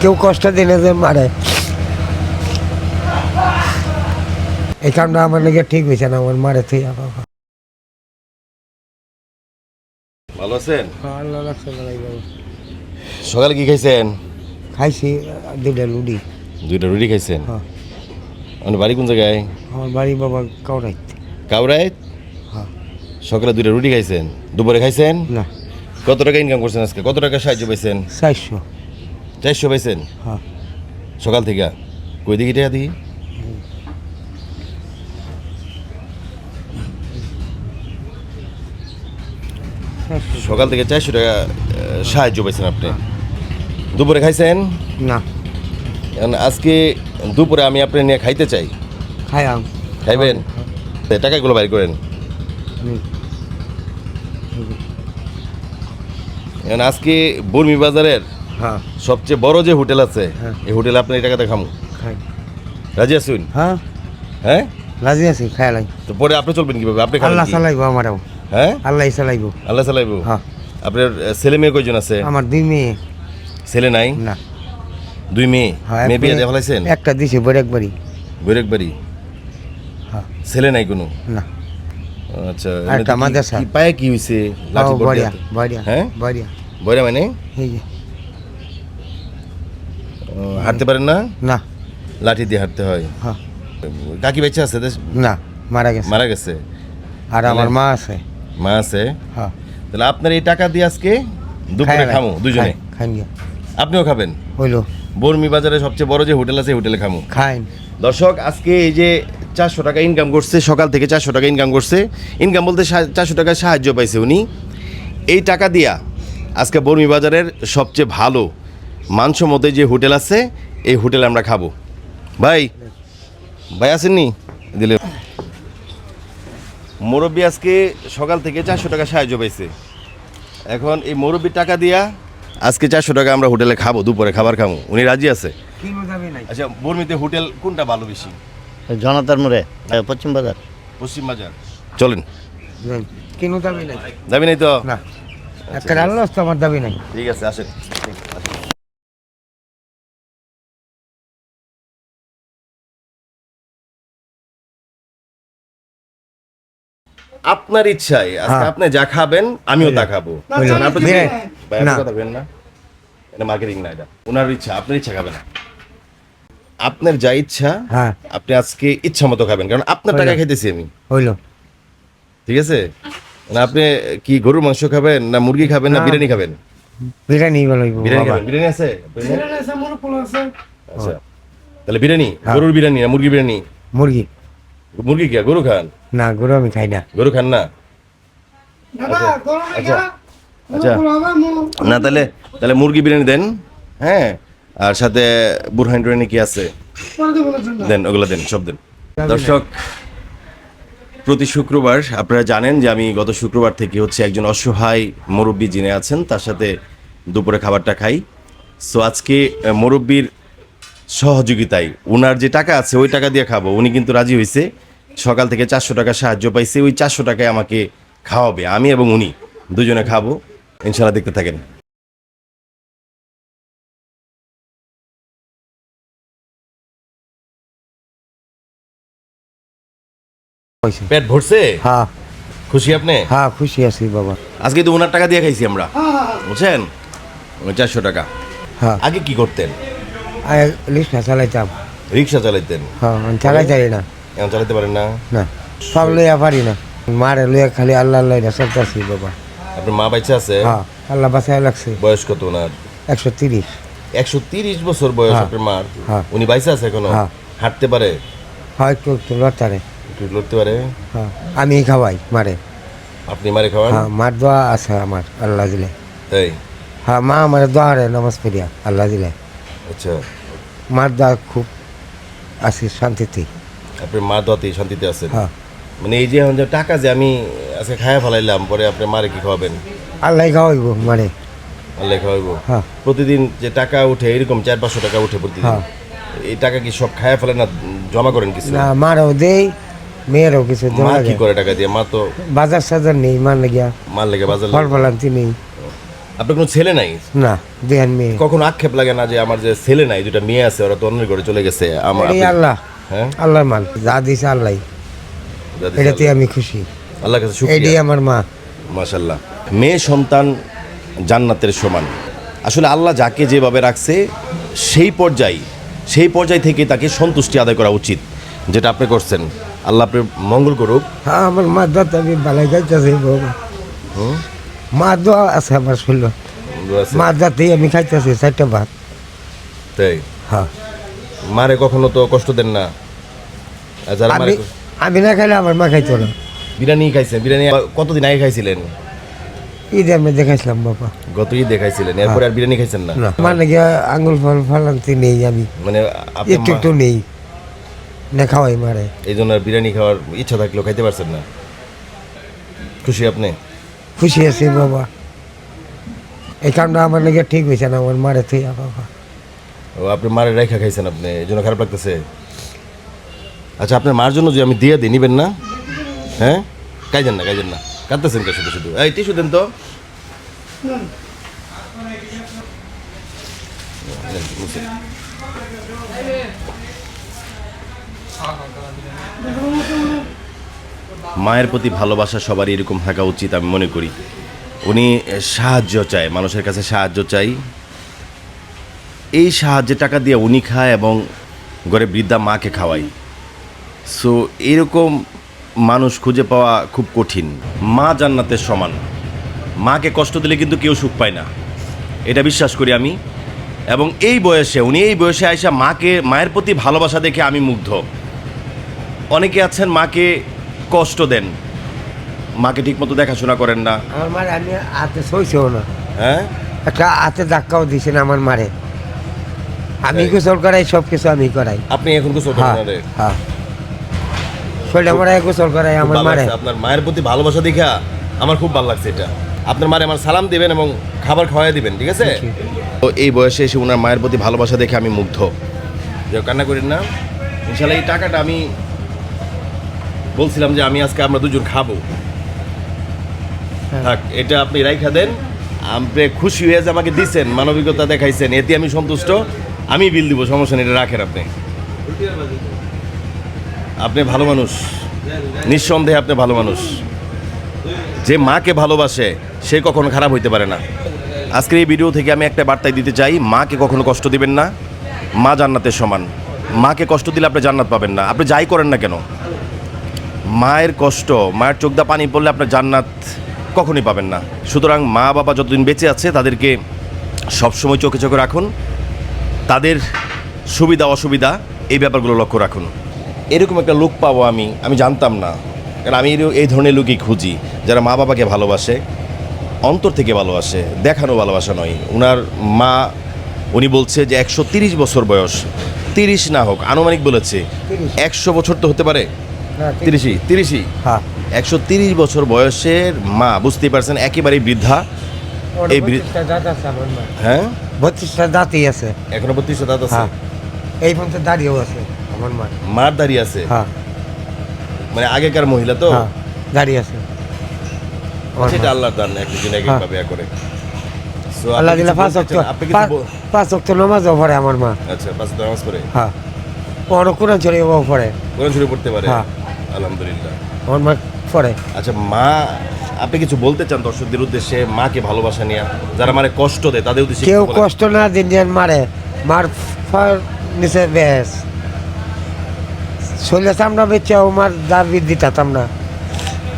কেউ কষ্ট দিলে যে মারে। এই কামটা আমার লেগে ঠিক হয়েছে না আমার মারে তুই বাবা ভালো আছেন? সকালে কি খাইছেন? খাইছি দুইটা লুডি দুইটা রুটি খাইছেন? হ্যাঁ। আপনার বাড়ি কোন জায়গায়? আমার বাড়ি বাবা কাউরাইত। কাউরাইত? হ্যাঁ। সকালে দুইটা রুটি খাইছেন? দুপুরে খাইছেন? না। কত টাকা ইনকাম করছেন আজকে? কত টাকা সাহায্য পাইছেন? চারশো। চারশো পাইছেন হ্যাঁ। সকাল থেকে। কই দেখি টাকা দেখি সকাল থেকে চারশো টাকা সাহায্য পাইছেন আপনি। দুপুরে খাইছেন? না। এখন আজকে দুপুরে আমি আপনি নিয়ে খাইতে চাই। খাইয়াম খাইবেন? টাকাগুলো বাইর করেন। এখন আজকে বর্মি বাজারের হ্যাঁ। সবচেয়ে বড় যে হোটেল আছে হ্যাঁ। এই হোটেলে আপনি এই টাকাতে খামু? খাই। রাজি আছেন? হ্যাঁ। হ্যাঁ? রাজি আছি খাইলাই তো পরে আপনি চলবেন কীভাবে? আপনি খাবেন আল্লাহ কি? চালাইবো আমারও। হ্যাঁ? আল্লাহ চালাইব। আল্লাহ চালাইবো? হ্যাঁ। আপনার আহ, ছেলে মেয়ে কয়জন আছে? আমার দুই মেয়ে। ছেলে নাই? না। দুই মেয়ে? হ্যাঁ এক মেয়ে বিয়ে মেয়ে- দিয়ে ফেলাইছেন একটা দিছে বড় একবারই বৈরাক বাড়ি হ্যাঁ। ছেলে নাই কোনো? না। আচ্ছা একটা এমনিতে কি- মাদ্রাসা। কি পায়ে কি হয়েছে লাঠি পড়ে বড়িয়া হাতে? হ্যাঁ? বড়িয়া। বৈরা মানে? এই যে। হাঁটতে পারেন না? না। লাঠি দিয়ে হাঁটতে হয়। হ্যাঁ। কাকি বেঁচে আছে না মারা গেছে। মারা গেছে। আর আমার মা আছে। মা আছে? হ্যাঁ। তাহলে আপনার এই টাকা দিয়ে আজকে দুপুরে। খামু দুজনে খাই- খাইন আপনিও খাবেন? হইল। বর্মি বাজারে সবচেয়ে বড় যে হোটেল আছে হোটেলে খামু। খাইন। দর্শক আজকে এই যে চারশো টাকা ইনকাম করছে সকাল থেকে চারশো টাকা ইনকাম করছে। ইনকাম বলতে চারশো টাকা সাহায্য পাইছে উনি। এই টাকা দিয়া আজকে বর্মি বাজারের সবচেয়ে ভালো মানসম্মত যে হোটেল আছে এই হোটেলে আমরা খাব। ভাই ভাই আসেননি? দিলে। মুরব্বী আজকে সকাল থেকে চারশো টাকা সাহায্য পাইছে। এখন এই মুরব্বীর টাকা দিয়া আজকে চারশো টাকা আমরা হোটেলে খাব দুপুরে খাবার খাব। উনি রাজি আছে? কি যাবে নাই। আচ্ছা বর্মিতে হোটেল কোনটা ভালো বেশি? জনতার মোড়ে পশ্চিম বাজার। পশ্চিম বাজার। চলেন। কিনু দাবি নাই। যাবি নাই তো? না। একটা আল্লাহ আমার দাবি নাই। ঠিক আছে আসেন। আপনার ইচ্ছায়। আজকে হ্যাঁ। আপনি যা খাবেন আমিও তা খাব। হইল। মানে আপনি না। না। এটা মার্কেটিং না এটা। ওনার ইচ্ছা আপনার ইচ্ছা খাবেন আপনার যা ইচ্ছা হ্যাঁ। আপনি আজকে ইচ্ছা মতো খাবেন কারণ আপনার টাকা। খাইতেছি আমি। হইল। ঠিক আছে? মানে আপনি কি গরুর মাংস খাবেন না মুরগি খাবেন না না। বিরিয়ানি খাবেন? বিরিয়ানি ভালো হইব বিরিয়ানি বাবা। খাবেন। বিরিয়ানি আছে? আচ্ছা। তাহলে বিরিয়ানি হ্যাঁ। গরুর বিরিয়ানি না মুরগি বিরিয়ানি? মুরগি। মুরগি কি? গরু খান? না গরু আমি খাই না। গরু খান না? আচ্ছা আচ্ছা না তাহলে তাহলে মুরগি বিরিয়ানি দেন হ্যাঁ? আর সাথে বুরহান টুরহানি কি আছে? দেন ওগুলো দেন সব দেন। দর্শক প্রতি শুক্রবার আপনারা জানেন যে আমি গত শুক্রবার থেকে হচ্ছে একজন অসহায় মুরব্বী যিনি আছেন তার সাথে দুপুরে খাবারটা খাই। সো আজকে মুরব্বির সহযোগিতায় ওনার যে টাকা আছে ওই টাকা দিয়ে খাব উনি কিন্তু রাজি হয়েছে সকাল থেকে চারশো টাকা সাহায্য পাইছে ওই চারশো টাকায় আমাকে খাওয়াবে আমি এবং উনি দুজনে খাব ইনশাল্লাহ দেখতে থাকেন। পেট ভরছে? হ্যাঁ। খুশি আপনি? হ্যাঁ খুশি আছি বাবা। আজকে তো ওনার টাকা দিয়ে খাইছি আমরা। বুঝছেন? ওই চারশো টাকা। হ্যাঁ। আগে কি করতেন? রিক্সা চালাইতাম। রিক্সা চালাইতেন। হ্যাঁ আমি চালাই যাই না। এখন চালাতে পারেন না? না সব লইয়া পারি না। মারে লইয়া খালি আল্লাহ লইয়া চলতেছি বাবা। আপনার মা বাইচা আছে? হ্যাঁ আল্লাহ বাসায় লাগছে বয়স কত ওনার? একশো তিরিশ। একশো তিরিশ বছর বয়স হ্যাঁ। আপনার মার? হ্যাঁ। উনি বাইসা আছে এখনও? হ্যাঁ। হাঁটতে পারে? হয় একটু একটু লড়তারে। একটু লড়তে পারে? হ্যাঁ আমি খাওয়াই মারে। আপনি মারে খাওয়ান? হ্যাঁ মার দোয়া আছে আমার আল্লাহ দিলে। তাই হ্যাঁ মা আমার দোয়া রে নামাজ পড়িয়া আল্লাহ দিলে। আচ্ছা। মার দোয়া খুব আছে শান্তিতে। আপনার মা দতে শান্তিতে আছেন। হ্যাঁ। মানে এই যে টাকা যে আমি আজকে খায়া ফেলাইলাম পরে আপনার মারে কি খাওয়াবেন? আল্লাহ খাওয়াইব মারে। আল্লাহ খাওয়াইবো। হ্যাঁ। প্রতিদিন যে টাকা উঠে এরকম চার পাঁচশো টাকা উঠে প্রতিদিন। হ্যাঁ। এই টাকা কি সব খায়া ফেলেন না জমা করেন কিছু? না মারও দেই মেয়েরও কিছু মা কি করে টাকা দিয়ে? মা তো বাজার সাজার নেই মার লাগিয়া। মার লেগে বাজার ফল ফলান্তি নেই। আপনার কোনো ছেলে নাই? না দেন মেয়ে। কখনো আক্ষেপ লাগে না যে আমার যে ছেলে নাই দুটা মেয়ে আছে ওরা তো অন্যের ঘরে চলে গেছে আমার এই আল্লাহ। হ্যাঁ? আল্লাহর মাল। যা দিছে আল্লাহ। এটাতে আমি খুশি। আল্লাহর কাছে এটাই আমার মা। মাশাল্লাহ মেয়ে সন্তান জান্নাতের সমান। আসলে আল্লাহ যাকে যেভাবে রাখছে সেই পর্যায়ে সেই পর্যায় থেকে তাকে সন্তুষ্টি আদায় করা উচিত যেটা আপনি করছেন। আল্লাহ আপনার মঙ্গল করুক। হ্যাঁ আমার মা দাঁত আমি বালাই খাইতেছি? মা দোয়া আছে আমার শুনল মা দাঁতেই আমি খাইতেছি চারটা ভাত। তাই? হ্যাঁ। মারে কখনো তো কষ্ট দেন না। যারা আমি মারে- আমি না খাইলে আমার মা খাইতো না। বিরিয়ানি খাইছেন বিরিয়ানি কতদিন আগে খাইছিলেন? ঈদে আমি দেখাইছিলাম বাবা। গত ঈদে খাইছিলেন এরপরে আর বিরিয়ানি খাইছেন না? না। মানে গিয়া আঙুল ফল ফালান্তি নেই আমি। মানে আপনি একটু একটু নেই। না খাওয়াই মারে। এই জন্য আর বিরিয়ানি খাওয়ার ইচ্ছা থাকলেও খাইতে পারছেন না। খুশি আপনি? খুশি আছি বাবা। এই কামটা আমার নাকি ঠিক হয়েছে না আমার মারে তুই বাবা। ও, আপনি মারের রেখা খাইছেন আপনি, এই জন্য খারাপ লাগতেছে। আচ্ছা আপনার মার জন্য যে আমি দিয়ে দিই, নিবেন না? হ্যাঁ? কাইজেন না কাইজেন না। কাঁদতেছেন কে শুধু শুধু? এই, টিস্যু দেন তো। মায়ের প্রতি ভালোবাসা সবারই এরকম থাকা উচিত আমি মনে করি। উনি সাহায্য চায়, মানুষের কাছে সাহায্য চাই। এই সাহায্যে টাকা দিয়ে উনি খায় এবং ঘরে বৃদ্ধা মাকে খাওয়াই সো এরকম মানুষ খুঁজে পাওয়া খুব কঠিন। মা জান্নাতের সমান। মাকে কষ্ট দিলে কিন্তু কেউ সুখ পায় না। এটা বিশ্বাস করি আমি। এবং এই বয়সে উনি এই বয়সে আইসা মাকে মায়ের প্রতি ভালোবাসা দেখে আমি মুগ্ধ। অনেকে আছেন মাকে কষ্ট দেন। মাকে ঠিকমতো দেখাশোনা করেন না। আমার মারে আমি হাতে সইছেও না। হ্যাঁ? একটা হাতে ধাক্কাও দিছে না আমার মারে। আমি গোসল করাই সব কিছু আমি করাই। আপনি এখন কিছু হ্যাঁ করেন না রে। হ্যাঁ শরীরে মারে গোসল করাই আমার মারে। আপনার মায়ের প্রতি ভালোবাসা দেখা আমার খুব ভালো লাগছে এটা। আপনার মারে আমার সালাম দিবেন এবং খাবার খাওয়াই দিবেন ঠিক আছে? তো এই বয়সে এসে ওনার মায়ের প্রতি ভালোবাসা দেখে আমি মুগ্ধ। যে কান্না করেন না। ইনশাল্লাহ এই টাকাটা আমি বলছিলাম যে আমি আজকে আমরা দুজন খাব। হ্যাঁ। থাক এটা আপনি রাইখা দেন। আপনি খুশি হয়ে যে আমাকে দিচ্ছেন মানবিকতা দেখাইছেন এতে আমি সন্তুষ্ট। আমি বিল দিব, সমস্যা নেই, এটা রাখেন আপনি। আপনি ভালো মানুষ। নিঃসন্দেহে আপনি ভালো মানুষ। যে মাকে ভালোবাসে, সে কখনো খারাপ হইতে পারে না। আজকের এই ভিডিও থেকে আমি একটা বার্তায় দিতে চাই, মাকে কখনো কষ্ট দিবেন না, মা জান্নাতের সমান। মাকে কষ্ট দিলে আপনি জান্নাত পাবেন না। আপনি যাই করেন না কেন? মায়ের কষ্ট, মায়ের চোখ দা পানি পড়লে আপনার জান্নাত কখনই পাবেন না। সুতরাং মা বাবা যতদিন বেঁচে আছে, তাদেরকে সবসময় চোখে চোখে রাখুন। তাদের সুবিধা অসুবিধা এই ব্যাপারগুলো লক্ষ্য রাখুন। এরকম একটা লোক পাবো আমি আমি জানতাম না। কারণ আমি এই ধরনের লোকই খুঁজি যারা মা বাবাকে ভালোবাসে অন্তর থেকে ভালোবাসে দেখানো ভালোবাসা নয়। উনার মা উনি বলছে যে একশো তিরিশ বছর বয়স তিরিশ না হোক আনুমানিক বলেছে একশো বছর তো হতে পারে। না, তিরিশই তিরিশই? হ্যাঁ। একশো তিরিশ বছর বয়সের মা বুঝতেই পারছেন একেবারেই বৃদ্ধা এই হ্যাঁ? বত্রিশটা দাঁতই আছে। এখনও বত্রিশটা দাঁত আছে? হ্যাঁ। এই পর্যন্ত দাঁড়িয়েও আছে আমার মা। মার দাঁড়িয়ে আছে? হ্যাঁ। মানে আগেকার মহিলা তো? হ্যাঁ দাঁড়িয়ে আছে। সেটা আল্লাহর দান একজন এক। ভাবে করে। আল্লাহ দিলে পাঁচ অক্ট পাঁচ অক্ট নামাজও পড়ে আমার মা। আচ্ছা পাঁচ ওয়াক্ত নামাজ পড়ে? হ্যাঁ। ওর কোরআন ও পড়ে। কোরআন শরীফ পড়তে পারে? হ্যাঁ। আলহামদুলিল্লাহ। আমার মা পড়ে। আচ্ছা মা আপনি কিছু বলতে চান দর্শকদের উদ্দেশ্যে? মাকে ভালোবাসা নিয়ে। যারা মানে কষ্ট দেয় তাদের উদ্দেশ্যে কেউ কষ্ট না দিন দিন মারে। মার ফার নিচে বেশ। শরীরে চামড়া বেচে ও মার দা বৃদ্ধি তাতাম না।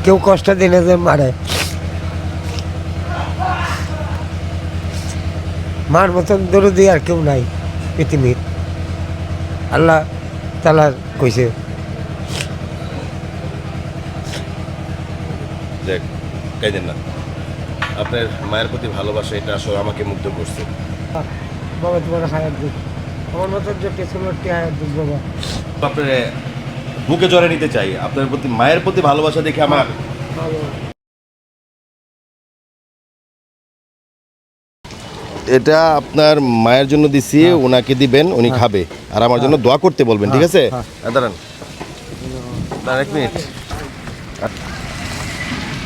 কেউ কষ্ট দিনে যে মারে। মার মতন দরদি আর কেউ নাই পৃথিবীর। আল্লাহ তালা কইছে। দেখ কাইদেন না। আপনার মায়ের প্রতি ভালোবাসা এটা আসলে আমাকে মুগ্ধ করছে। বাবা তোমার হায়াত দিক আমার মতন যে হায়াত দিক বাবা। আপনার বুকে জড়ে নিতে চাই। আপনার প্রতি মায়ের প্রতি ভালোবাসা দেখে আমার এটা আপনার মায়ের জন্য দিছি ওনাকে দিবেন উনি খাবে। আর আমার জন্য দোয়া করতে বলবেন ঠিক আছে? হ্যাঁ। হ্যাঁ, দাঁড়ান। দাঁড়ান এক মিনিট।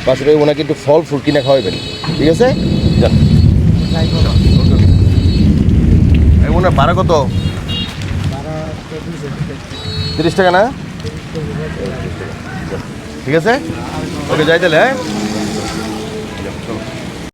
পাশে ওনাকে একটু ফল, ফুল কিনে খাওয়াবেন। ঠিক আছে? যান। ওনার ভাড়া কত? তিরিশ টাকা না? ঠিক আছে? ওকে, যাই তাহলে হ্যাঁ?